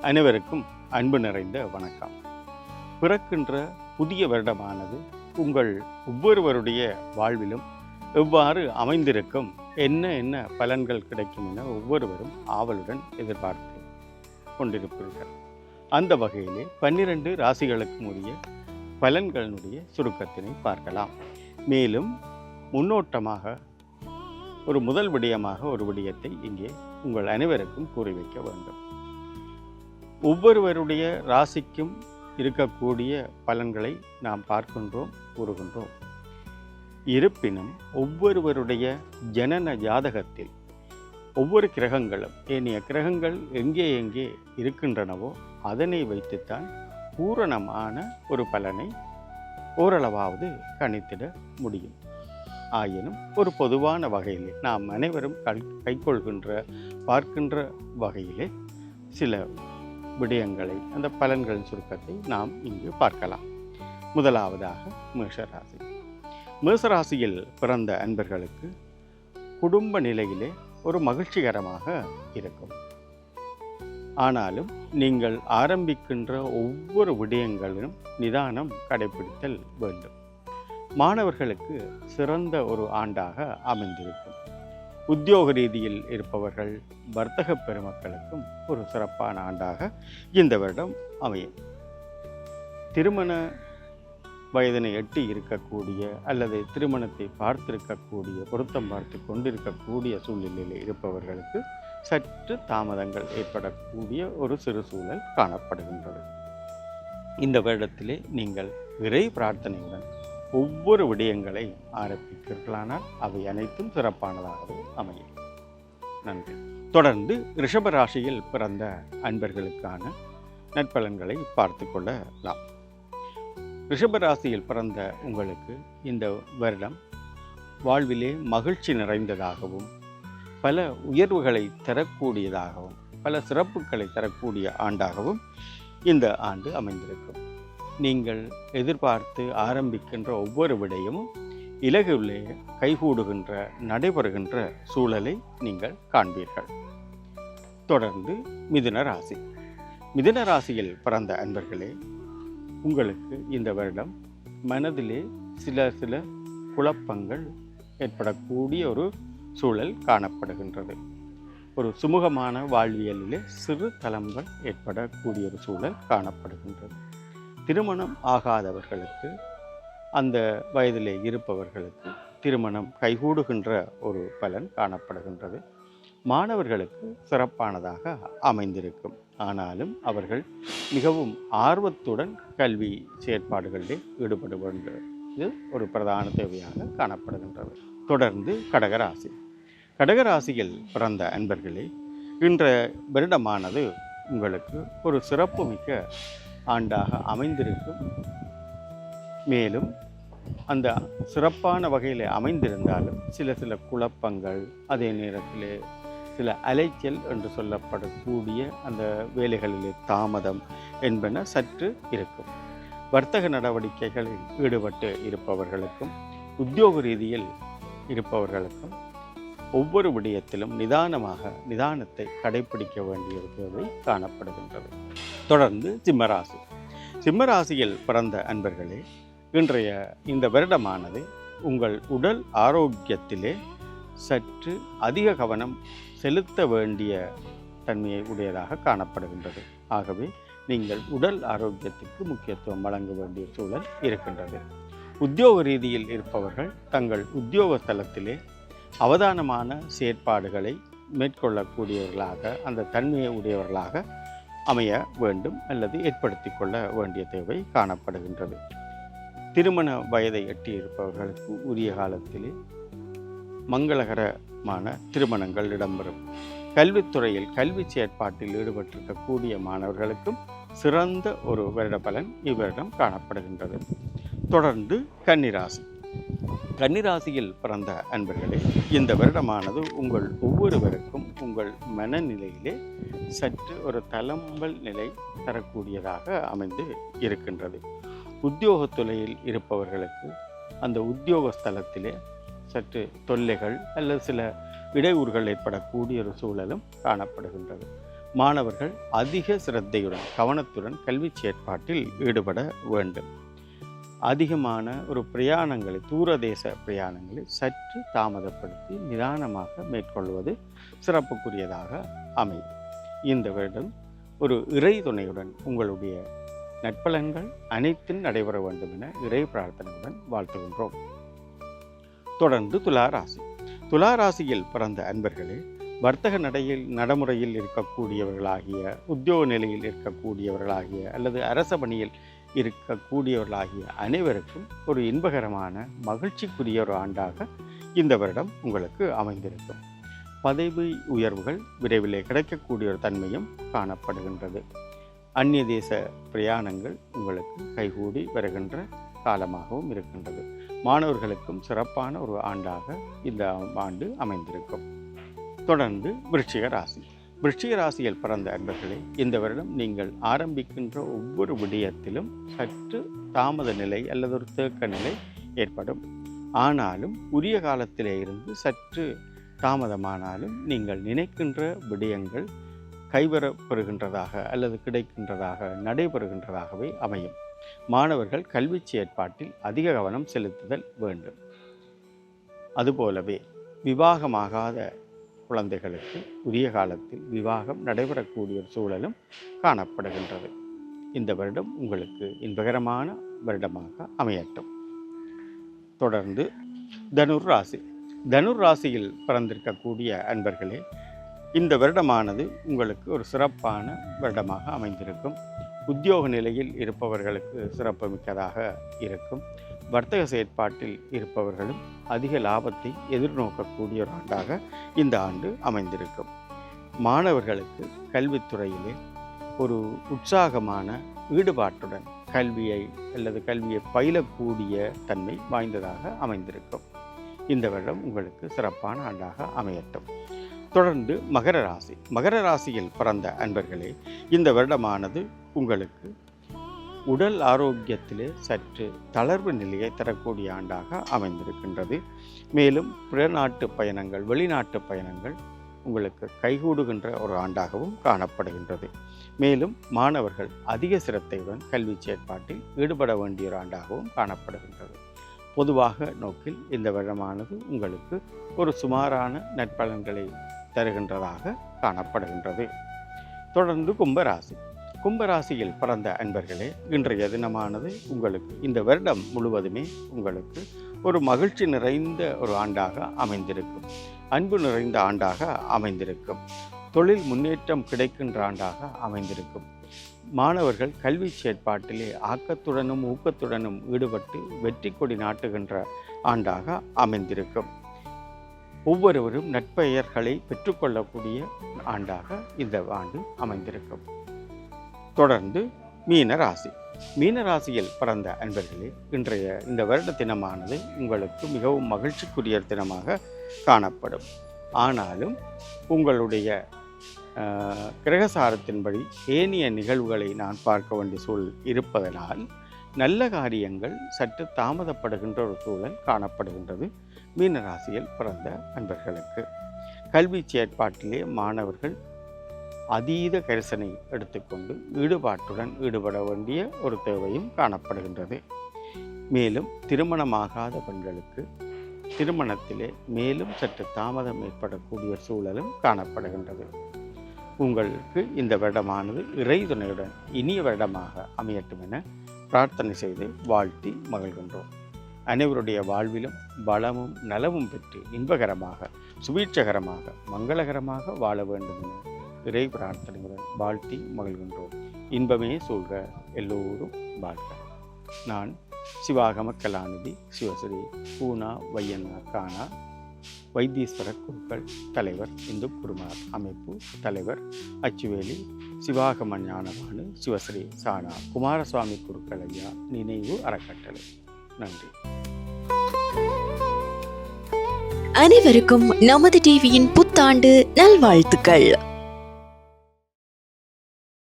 அனைவருக்கும் அன்பு நிறைந்த வணக்கம். பிறக்கின்ற புதிய வருடமானது உங்கள் ஒவ்வொருவருடைய வாழ்விலும் எவ்வாறு அமைந்திருக்கும் என்ன என்ன பலன்கள் கிடைக்கும் என ஒவ்வொருவரும் ஆவலுடன் எதிர்பார்த்து கொண்டிருப்பீர்கள். அந்த வகையிலே பன்னிரண்டு ராசிகளுக்கும் உரிய பலன்களினுடைய சுருக்கத்தினை பார்க்கலாம். மேலும் முன்னோட்டமாக ஒரு முதல் விடயமாக ஒரு விடயத்தை இங்கே உங்கள் அனைவருக்கும் கூறி வைக்க வேண்டும். ஒவ்வொருவருடைய ராசிக்கும் இருக்கக்கூடிய பலன்களை நாம் பார்க்கின்றோம் கூறுகின்றோம். இருப்பினும் ஒவ்வொருவருடைய ஜனன ஜாதகத்தில் ஒவ்வொரு கிரகங்களும் ஏனைய கிரகங்கள் எங்கே எங்கே இருக்கின்றனவோ அதனை வைத்துத்தான் பூரணமான ஒரு பலனை ஓரளவாவது கணித்திட முடியும். ஆயினும் ஒரு பொதுவான வகையிலே நாம் அனைவரும் கல் கைக்கொள்கின்ற பார்க்கின்ற வகையிலே சில விடயங்களை அந்த பலன்களின் சுருக்கத்தை நாம் இங்கு பார்க்கலாம். முதலாவதாக மேஷராசி. மேசராசியில் பிறந்த அன்பர்களுக்கு குடும்ப நிலையிலே ஒரு மகிழ்ச்சிகரமாக இருக்கும். ஆனாலும் நீங்கள் ஆரம்பிக்கின்ற ஒவ்வொரு விடயங்களிலும் நிதானம் கடைபிடித்தல் வேண்டும். மாணவர்களுக்கு சிறந்த ஒரு ஆண்டாக அமைந்திருக்கும். உத்தியோக ரீதியில் இருப்பவர்கள் வர்த்தக பெருமக்களுக்கும் ஒரு சிறப்பான ஆண்டாக இந்த வருடம் அமையும். திருமண வயதினை எட்டி இருக்கக்கூடிய அல்லது திருமணத்தை பார்த்திருக்கக்கூடிய பொருத்தம் பார்த்து கொண்டிருக்கக்கூடிய சூழ்நிலையில் இருப்பவர்களுக்கு சற்று தாமதங்கள் ஏற்படக்கூடிய ஒரு சிறு சூழல் காணப்படுகின்றது. இந்த வருடத்திலே நீங்கள் விரை பிரார்த்தனையுடன் ஒவ்வொரு விடயங்களை ஆரம்பிப்பீர்களானால் அவை அனைத்தும் சிறப்பானதாகவே அமையும். நன்றி. தொடர்ந்து ரிஷபராசியில் பிறந்த அன்பர்களுக்கான நற்பலன்களை பார்த்து கொள்ளலாம். ரிஷபராசியில் பிறந்த உங்களுக்கு இந்த வருடம் வாழ்விலே மகிழ்ச்சி நிறைந்ததாகவும் பல உயர்வுகளை தரக்கூடியதாகவும் பல சிறப்புகளை தரக்கூடிய ஆண்டாகவும் இந்த ஆண்டு அமைந்திருக்கும். நீங்கள் எதிர்பார்த்து ஆரம்பிக்கின்ற ஒவ்வொரு விடையும் இலகுவிலே கைகூடுகின்ற நடைபெறுகின்ற சூழலை நீங்கள் காண்பீர்கள். தொடர்ந்து மிதுன ராசி. மிதுன ராசியில் பிறந்த அன்பர்களே உங்களுக்கு இந்த வருடம் மனதிலே சில சில குழப்பங்கள் ஏற்படக்கூடிய ஒரு சூழல் காணப்படுகின்றது. ஒரு சுமூகமான வாழ்வியலிலே சிறு தளங்கள் ஏற்படக்கூடிய ஒரு சூழல் காணப்படுகின்றது. திருமணம் ஆகாதவர்களுக்கு அந்த வயதிலே இருப்பவர்களுக்கு திருமணம் கைகூடுகின்ற ஒரு பலன் காணப்படுகின்றது. மாணவர்களுக்கு சிறப்பானதாக அமைந்திருக்கும். ஆனாலும் அவர்கள் மிகவும் ஆர்வத்துடன் கல்வி செயற்பாடுகளிலே ஈடுபட இது ஒரு பிரதான தேவையாக காணப்படுகின்றது. தொடர்ந்து கடகராசி. கடகராசியில் பிறந்த அன்பர்களே இன்றைய வருடமானது உங்களுக்கு ஒரு சிறப்புமிக்க ஆண்டாக அமைந்திருக்கும். மேலும் அந்த சிறப்பான வகையில் அமைந்திருந்தாலும் சில சில குழப்பங்கள் அதே நேரத்தில் சில அலைச்சல் என்று சொல்லப்படக்கூடிய அந்த வேலைகளிலே தாமதம் என்பன சற்று இருக்கும். வர்த்தக நடவடிக்கைகளில் ஈடுபட்டு இருப்பவர்களுக்கும் உத்தியோக ரீதியில் இருப்பவர்களுக்கும் ஒவ்வொரு விடயத்திலும் நிதானமாக நிதானத்தை கடைபிடிக்க வேண்டிய தேவை காணப்படுகின்றது. தொடர்ந்து சிம்மராசி. சிம்மராசியில் பிறந்த அன்பர்களே இன்றைய இந்த வருடமானது உங்கள் உடல் ஆரோக்கியத்திலே சற்று அதிக கவனம் செலுத்த வேண்டிய தன்மையை உடையதாக காணப்படுகின்றது. ஆகவே நீங்கள் உடல் ஆரோக்கியத்திற்கு முக்கியத்துவம் வழங்க வேண்டிய சூழல் இருக்கின்றது. உத்தியோக ரீதியில் இருப்பவர்கள் தங்கள் உத்தியோக தளத்திலே அவதானமான செயற்பாடுகளை மேற்கொள்ளக்கூடியவர்களாக அந்த தன்மையை உடையவர்களாக அமைய வேண்டும் அல்லது ஏற்படுத்தி கொள்ள வேண்டிய தேவை காணப்படுகின்றது. திருமண வயதை எட்டியிருப்பவர்களுக்கு உரிய காலத்திலே மங்களகரமான திருமணங்கள் இடம்பெறும். கல்வித்துறையில் கல்வி செயற்பாட்டில் ஈடுபட்டிருக்கக்கூடிய மாணவர்களுக்கும் சிறந்த ஒரு வருட பலன் இவரிடம் காணப்படுகின்றது. தொடர்ந்து கன்னிராசி. கன்னிராசியில் பிறந்த அன்பர்களே இந்த வருடமானது உங்கள் ஒவ்வொருவருக்கும் உங்கள் மனநிலையிலே சற்று ஒரு தளம்பல் நிலை தரக்கூடியதாக அமைந்து இருக்கின்றது. உத்தியோக துறையில் இருப்பவர்களுக்கு அந்த உத்தியோக ஸ்தலத்திலே சற்று தொல்லைகள் அல்லது சில இடையூறுகள் ஏற்படக்கூடிய ஒரு சூழலும் காணப்படுகின்றது. மாணவர்கள் அதிக சிரத்தையுடன் கவனத்துடன் கல்வி செயற்பாட்டில் ஈடுபட வேண்டும். அதிகமான ஒரு பிரயாணங்களை தூரதேச பிரயாணங்களை சற்று தாமதப்படுத்தி நிதானமாக மேற்கொள்வது சிறப்புக்குரியதாக அமையும். இந்த வருடம் ஒரு இறை துணையுடன் உங்களுடைய நட்பலன்கள் அனைத்தும் நடைபெற வேண்டும் என இறை பிரார்த்தனையுடன் வாழ்த்துகின்றோம். தொடர்ந்து துலா ராசி துலா ராசியில் பிறந்த அன்பர்களே வர்த்தக நடையில் நடைமுறையில் இருக்கக்கூடியவர்களாகிய உத்தியோக நிலையில் இருக்கக்கூடியவர்களாகிய அல்லது அரச பணியில் இருக்கக்கூடியவர்களாகிய அனைவருக்கும் ஒரு இன்பகரமான மகிழ்ச்சிக்குரிய ஒரு ஆண்டாக இந்த வருடம் உங்களுக்கு அமைந்திருக்கும். பதவி உயர்வுகள் விரைவிலே கிடைக்கக்கூடிய ஒரு தன்மையும் காணப்படுகின்றது. அந்நிய தேச பிரயாணங்கள் உங்களுக்கு கைகூடி வருகின்ற காலமாகவும் இருக்கின்றது. மாணவர்களுக்கும் சிறப்பான ஒரு ஆண்டாக இந்த ஆண்டு அமைந்திருக்கும். தொடர்ந்து விருச்சிக ராசி. விருச்சிக ராசியில் பிறந்த அன்பர்களே இந்த வருடம் நீங்கள் ஆரம்பிக்கின்ற ஒவ்வொரு விடயத்திலும் சற்று தாமத நிலை அல்லது ஒரு தேக்க நிலை ஏற்படும். ஆனாலும் உரிய காலத்திலே இருந்து சற்று தாமதமானாலும் நீங்கள் நினைக்கின்ற விடயங்கள் கைவரப்பெறுகின்றதாக அல்லது கிடைக்கின்றதாக நடைபெறுகின்றதாகவே அமையும். மாணவர்கள் கல்வி செயற்பாட்டில் அதிக கவனம் செலுத்துதல் வேண்டும். அதுபோலவே விவாகமாகாத குழந்தைகளுக்கு உரிய காலத்தில் விவாகம் நடைபெறக்கூடிய ஒரு சூழலும் காணப்படுகின்றது. இந்த வருடம் உங்களுக்கு இன்பகரமான வருடமாக அமையட்டும். தொடர்ந்து தனுர் ராசி தனுர் ராசியில் பிறந்திருக்கக்கூடிய அன்பர்களே இந்த வருடமானது உங்களுக்கு ஒரு சிறப்பான வருடமாக அமைந்திருக்கும். உத்தியோக நிலையில் இருப்பவர்களுக்கு சிறப்பு மிக்கதாக இருக்கும். வர்த்தக செயற்பாட்டில் இருப்பவர்களும் அதிக லாபத்தை எதிர்நோக்கக்கூடிய ஒரு ஆண்டாக இந்த ஆண்டு அமைந்திருக்கும். மாணவர்களுக்கு கல்வித்துறையிலே ஒரு உற்சாகமான ஈடுபாட்டுடன் கல்வியை அல்லது கல்வியை பயிலக்கூடிய தன்மை வாய்ந்ததாக அமைந்திருக்கும். இந்த வருடம் உங்களுக்கு சிறப்பான ஆண்டாக அமையட்டும். தொடர்ந்து மகர ராசி. மகர ராசியில் பிறந்த அன்பர்களே இந்த வருடமானது உங்களுக்கு உடல் ஆரோக்கியத்திலே சற்று தளர்வு நிலையை தரக்கூடிய ஆண்டாக அமைந்திருக்கின்றது. மேலும் பிற நாட்டு பயணங்கள் வெளிநாட்டு பயணங்கள் உங்களுக்கு கைகூடுகின்ற ஒரு ஆண்டாகவும் காணப்படுகின்றது. மேலும் மாணவர்கள் அதிக சிரத்தையுடன் கல்வி செயற்பாட்டில் ஈடுபட வேண்டிய ஒரு ஆண்டாகவும் காணப்படுகின்றது. பொதுவாக நோக்கில் இந்த வருடமானது உங்களுக்கு ஒரு சுமாரான நற்பலன்களை தருகின்றதாக காணப்படுகின்றது. தொடர்ந்து கும்பராசி. கும்பராசியில் பிறந்த அன்பர்களே இன்றைய தினமானது உங்களுக்கு இந்த வருடம் முழுவதுமே உங்களுக்கு ஒரு மகிழ்ச்சி நிறைந்த ஒரு ஆண்டாக அமைந்திருக்கும். அன்பு நிறைந்த ஆண்டாக அமைந்திருக்கும். தொழில் முன்னேற்றம் கிடைக்கின்ற ஆண்டாக அமைந்திருக்கும். மாணவர்கள் கல்வி செயற்பாட்டிலே ஆக்கத்துடனும் ஊக்கத்துடனும் ஈடுபட்டு வெற்றி கொடி நாட்டுகின்ற ஆண்டாக அமைந்திருக்கும். ஒவ்வொருவரும் நட்பெயர்களை பெற்றுக்கொள்ளக்கூடிய ஆண்டாக இந்த ஆண்டு அமைந்திருக்கும். தொடர்ந்து மீன ராசி மீன ராசியில் பிறந்த அன்பர்களே இன்றைய இந்த வருட தினமானது உங்களுக்கு மிகவும் மகிழ்ச்சிக்குரிய தினமாக காணப்படும். ஆனாலும் உங்களுடைய கிரகசாரத்தின்படி ஏனைய நிகழ்வுகளை நான் பார்க்க வேண்டிய சூழல் இருப்பதனால் நல்ல காரியங்கள் சற்று தாமதப்படுகின்ற ஒரு சூழல் காணப்படுகின்றது மீனராசியில் பிறந்த அன்பர்களுக்கு. கல்வி செயற்பாட்டிலே மாணவர்கள் அதீத கரிசனை எடுத்துக்கொண்டு ஈடுபாட்டுடன் ஈடுபட வேண்டிய ஒரு தேவையும் காணப்படுகின்றது. மேலும் திருமணமாகாத பெண்களுக்கு திருமணத்திலே மேலும் சற்று தாமதம் ஏற்படக்கூடிய சூழலும் காணப்படுகின்றது. உங்களுக்கு இந்த வருடமானது இறை துணையுடன் இனிய வருடமாக அமையட்டும் என பிரார்த்தனை செய்து வாழ்த்தி மகிழ்கின்றோம். அனைவருடைய வாழ்விலும் வளமும் நலமும் பெற்று இன்பகரமாக சுபீட்சகரமாக மங்களகரமாக வாழ வேண்டும் என இறை பிரார்த்தனையுடன் வாழ்த்தி மகிழ்கின்றோம். இன்பமே சொல்க எல்லோரும் வாழ்க. நான் சிவாகம கலாநிதி சிவஸ்ரீ பூனா வையன்னா கானா வைத்தீஸ்வர குருக்கள் தலைவர் இந்து குருமார் அமைப்பு தலைவர் அச்சுவேலி சிவாகம ஞானவானு சிவஸ்ரீ சானா குமாரசுவாமி குருக்கள் ஐயா நினைவு அறக்கட்டளை. நன்றி. அனைவருக்கும் நமது டிவியின் புத்தாண்டு நல்வாழ்த்துக்கள்.